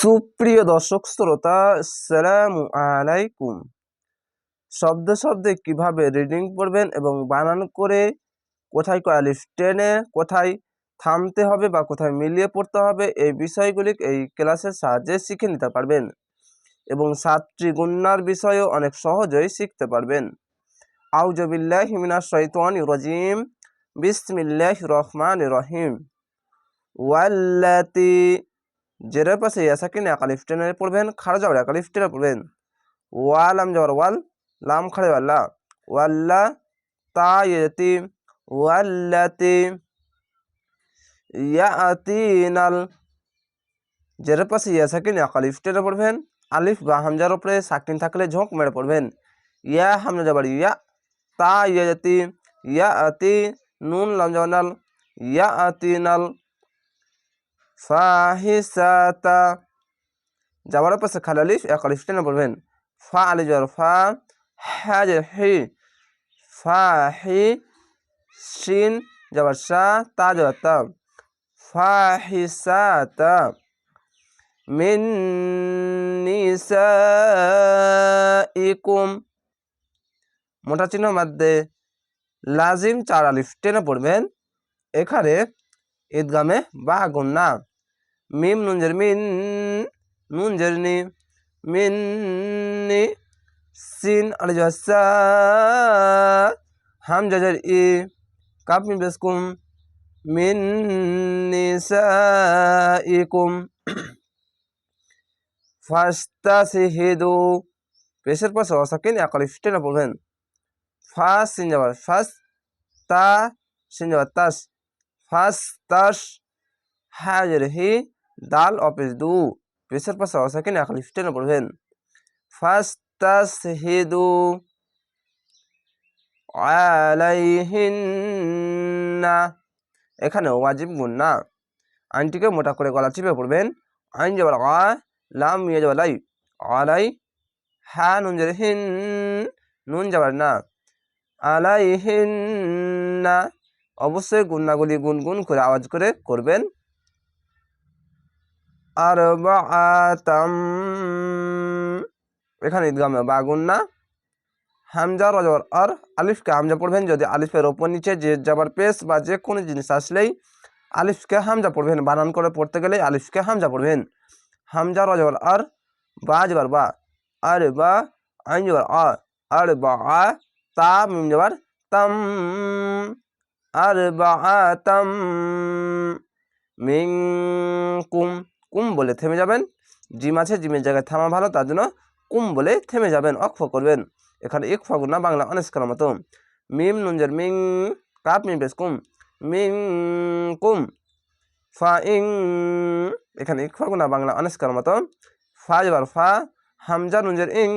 সুপ্রিয় দর্শক, শ্রোতা আসসালামু আলাইকুম। শব্দে শব্দে কীভাবে রিডিং পড়বেন এবং বানান করে কোথায় কয়ালিফ টেনে কোথায় থামতে হবে বা কোথায় মিলিয়ে পড়তে হবে, এই বিষয়গুলি এই ক্লাসের সাহায্যে শিখে নিতে পারবেন এবং সাতটি গুন্নার বিষয়েও অনেক সহজেই শিখতে পারবেন। আউজবিল্লাহ হিমিনা শৈতান রাজিম। বিসমিল্লাহ রহমান রহিম। ওয়াল্লাতি জেরের পাশে ইয়াসাকিন একালিফ টেনে পড়বেন, খাড়া যাওয়ার একালিফ টেনে পড়বেন। ওয়াল আম যাওয়ার ওয়াল, লাম খাড়ে ওয়াল্লা। ওয়াল্লা তা ইয়তি, ওয়াল্লাতি ইয়াতিনাল জেরের পাশে ইয়াসাকিন একালিফ টেনে পড়বেন, আলিফ বা হামজার উপরে সাকিন থাকলে ঝোঁক মেরে পড়বেন। ইয়া হামজা যাবার ইয়া তা ইয়াতি ইয়া আতি নুন লাম যাওয়ার ইয়া আতিনাল ফাহিসাতা যাওয়ার পাশে খালালিফ এক আলিফ টেনে পড়বেন ফা আলি জ্বর ফা হ্যাঁ হি ফা হি শিন যাবার সা, তা যাবার তা। ফাহিসাতা মিন নিসাইকুম মোটা চিহ্ন মধ্যে লাজিম চার আলিফ টেনে পড়বেন। এখানে ঈদগামে বা গুন্না মিম নুন নুনজের মিন নুনজেরনি মিন্নি সিন আলিজা হাম জাজার ই, কাপ মিম বেসকুম মিন নিসাইকুম ফাস্তাসিহিদু পেশের পাশে অসাকিন একালিফ টেনে পড়বেন ফাস সিন যাবার ফাস তা সিন যাবার তাস। ফাস তাস হাজের হি দাল অফিস দু পেশের পাশে অসাকিন একালিফ টেনে পড়বেন ফাস তাস হিদু আলাইহিন্না এখানে ওয়াজিব গুণ না আইনটিকে মোটা করে গলা চিপে পড়বেন আইন যাবার আ লাম ইয়ে যাবার লাই আলাই হ্যাঁ নুন যাবে হিন নুন যাবার না আলাইহিন্না অবশ্যই গুন্নাগুলি গুনগুন করে আওয়াজ করে করবেন আর বাতাম এখানে ঈদগামে বা গুন্না হামজা রজর আর আলিফকে হামজা পড়বেন যদি আলিফের ওপর নিচে যে যাবার পেস বা যে কোনো জিনিস আসলেই আলিফকে হামজা পড়বেন। বানান করে পড়তে গেলে আলিফকে হামজা পড়বেন। হামজা রজর আর বা যাবার বা আর বা আইন যাবার আ আর বা আ তা মিম যাবার তাম। আর বা তাম। মিং কুম কুম বলে থেমে যাবেন। জিম আছে, জিমের জায়গায় থামা ভালো, তার জন্য কুম বলে থেমে যাবেন অক্ষ করবেন। এখানে এক ফাগুনা বাংলা অনেস্কার মতো। মিম নুঞ্জের মিং, কাপ মিম বেশ কুম। মিং কুম। ফা ইং, এখানে এক ফাগুনা বাংলা অনেস্কার মতো। ফা যাবার ফা, হামজা নুঞ্জের ইং,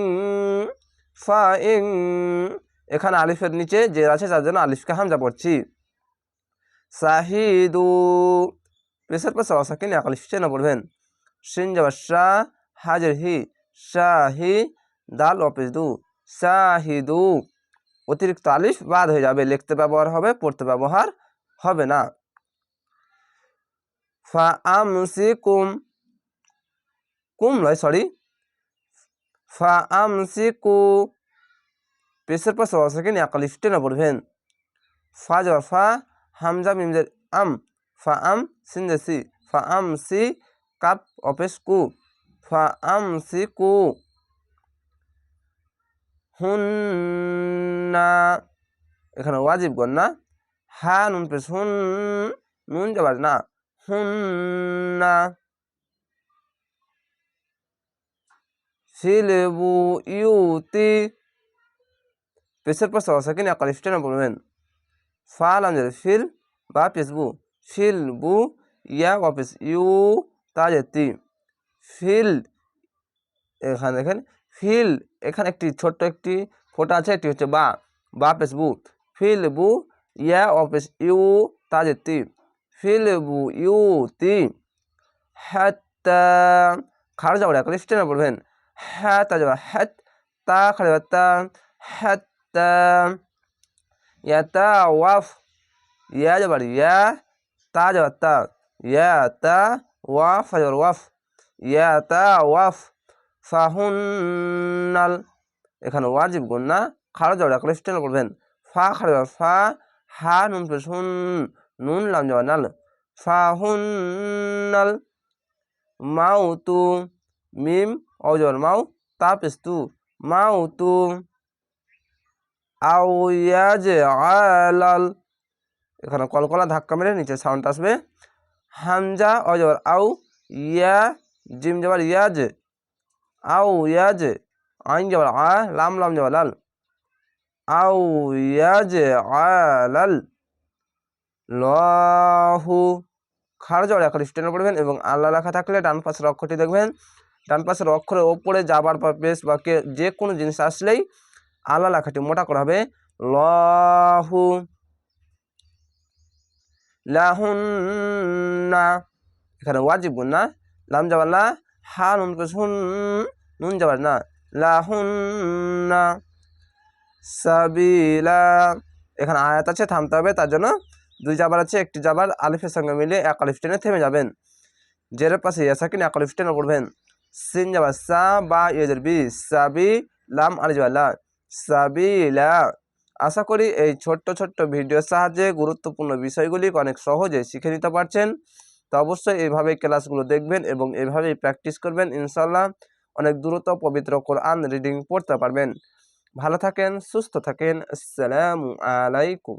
ফা ইং। এখানে আলিফের নিচে যে আছে তার জন্য আলিফকে হামজা পড়ছি। সাহিদু প্রেসার পাশে অসাকিন এক আলিফ চেনা পড়বেন সিন যাবার শাহ হাজের হি, শাহি দাল অফিস দু শাহিদু অতিরিক্ত আলিফ বাদ হয়ে যাবে, লিখতে ব্যবহার হবে, পড়তে ব্যবহার হবে না। ফা আমসি কুম কুম নয়, সরি। ফা আমসি কু পেশের পাশে অসাকিন এক আলিফ টেনে পড়বেন ফা যাবার ফা হামজা মিমজের আম। ফা আম সিনজেসি ফা আম সি কাপ অফিস কু ফা আম সি কু হুন্না এখানে ওয়াজিব গণ না হা নুন পেশ হুন নুন যাবার না হুন্না ফিলবু ইউতি পেশের পাশে অসাকিন একালিফ টেনে পড়বেন ফাল আমজার ফিল বা পেসবু ফিল বু ইয়া অফিস ইউ তাজেতি ফিল এখানে দেখেন। ফিল এখানে একটি ছোট্ট একটি ফোটা আছে এটি হচ্ছে বা বা পেস বু ফিল বু ইয়া অফিস ইউ তাজেতি ফিল বু ইউ তি হ্যাত্তা খাড়া যাওয়ার একটা স্টেনে পড়বেন হ্যাঁ তা যাওয়া হ্যাত তা খাড়া যাওয়া তা হ্যাত্তা ইয়াতা ওয়াফ ইয়া যাবার ইয়া তা যাবার তা ইয়া তা ওয়াফ যাবার ওয়াফ ইয়াতা ওয়াফ ফাহুন্নাল এখানে ওয়াজিব গুন্না খাড়া জড়া করে স্টেল করবেন, ফা খাড়া ফা, হা, নুন পেশ, হুন, নুন, লাম যাওয়া নাল ফাহুন্নাল মাউতু মিম অজর মাউ, তা পেশ তু মাউতু আউ ইয়াজে আলাল এখানে কলকলা ধাক্কা মেরে নিচে সাউন্ড আসবে। হামজা, অজর, আউ, ইয়া, জিম জবর ইয়াজ আউ ইয়াজ আইন জবর আ, লাম লাম জবর লাল, আউ ইয়াজ আলাল লহু খাড় জড় এখন স্টেনে পড়বেন এবং আল্লাহ লেখা থাকলে ডান পাশের অক্ষরটি দেখবেন। ডান পাশের অক্ষরের ওপরে যাবার পর পেশ বা কে যে কোনো জিনিস আসলেই আল্লাহ লেখাটি মোটা করা হবে। লহু লাহুন্না। এখানে ওয়াজিব না। লাম যাবার না। হা নুন হুন, নুন যাবার না। লাহুন্না। সাবিলা। এখানে আয়াত আছে, থামতে হবে। তার জন্য দুই জাবার আছে, একটি জাবার আলিফের সঙ্গে মিলিয়ে এক আলিফ টেনে থেমে যাবেন। জেরের পাশে ইয়াসাকিন এক আলিফ টেনে পড়বেন। সিন যাবার সা বা ইয়েজের বি। সাবি, লাম আলি যাবার সাবিলা। আশা করি এই ছোট্ট ছোট্ট ভিডিওর সাহায্যে গুরুত্বপূর্ণ বিষয়গুলি অনেক সহজে শিখে নিতে পারছেন। তো অবশ্যই এইভাবে ক্লাসগুলো দেখবেন এবং এভাবেই প্র্যাকটিস করবেন। ইনশাল্লাহ অনেক দ্রুত পবিত্র কোরআন রিডিং পড়তে পারবেন। ভালো থাকেন, সুস্থ থাকেন। আসসালামু আলাইকুম।